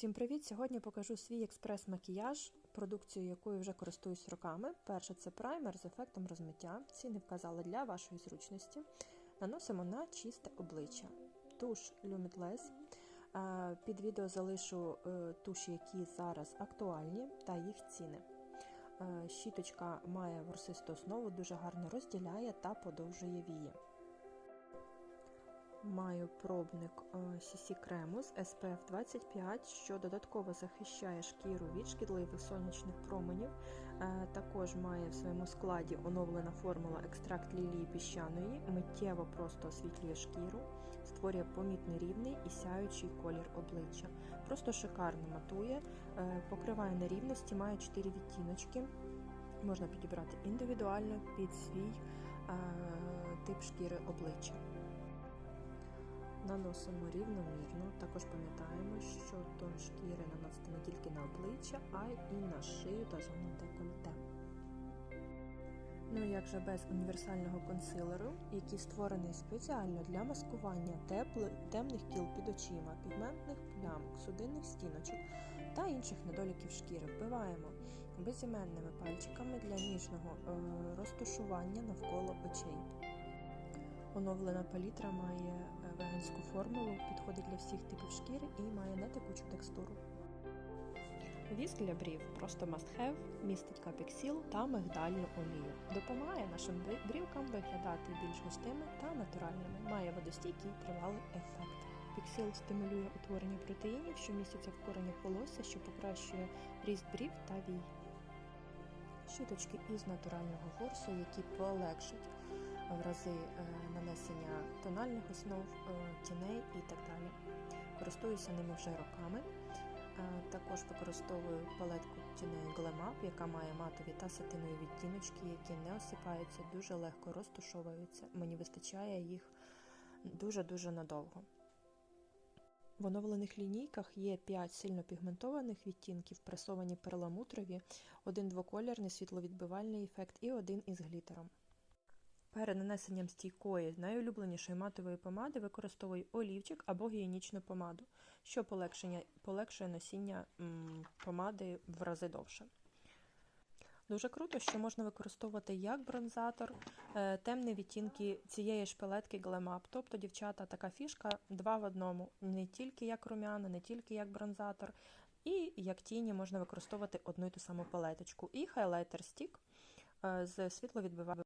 Всім привіт! Сьогодні покажу свій експрес-макіяж, продукцію якою вже користуюсь роками. Перше це праймер з ефектом розмиття. Ціни вказали для вашої зручності. Наносимо на чисте обличчя. Туш Limitless. Е, Під відео залишу е, туші, які зараз актуальні, та їх ціни. Е, Щіточка має ворсисту основу, дуже гарно розділяє та подовжує вії. Маю пробник CC крему з SPF 25, що додатково захищає шкіру від шкідливих сонячних променів. Е, Також має в своєму складі оновлена формула екстракт лілії піщаної, миттєво просто освітлює шкіру, створює помітний рівний і сяючий колір обличчя. Просто шикарно матує, е, покриває нерівності, має 4 відтіночки. Можна підібрати індивідуально під свій е, тип шкіри обличчя. Наносимо рівномірно, також пам'ятаємо, що тон шкіри наносити не тільки на обличчя, а й на шию та зону декольте. Ну як же без універсального консилеру, який створений спеціально для маскування тепли, темних кіл під очима, пігментних плямок, судинних стіночок та інших недоліків шкіри. Вбиваємо безіменними пальчиками для ніжного е, розташування навколо очей. Оновлена палітра має веганську формулу, підходить для всіх типів шкіри і має нетекучу текстуру. Віск для брів просто must have, містить капексіл та мигдальну олію. Допомагає нашим брівкам виглядати більш густими та натуральними. Має водостійкий тривалий ефект. Піксіл стимулює утворення протеїнів, що містяться в коренях волосся, що покращує ріст брів та вій. Щіточки із натурального ворсу, які полегшать в рази нанесення тональних основ, тіней і так далі. Користуюся ними вже роками. Також використовую палетку тіней Glam Up, яка має матові та сатинові відтіночки, які не осипаються, дуже легко розтушовуються. Мені вистачає їх дуже-дуже надовго. В оновлених лінійках є 5 сильно пігментованих відтінків, пресовані перламутрові, один двоколірний світловідбивальний ефект і один із глітером. Перед нанесенням стійкої найулюбленішої матової помади використовую олівчик або гігієнічну помаду, що полегшує носіння помади в рази довше. Дуже круто, що можна використовувати як бронзатор, темні відтінки цієї ж палетки Glam Up. Тобто, дівчата, така фішка два в одному. Не тільки як румяна, не тільки як бронзатор, і як тіні можна використовувати одну і ту саму палеточку. І хайлайтер стік з світловідбиванням.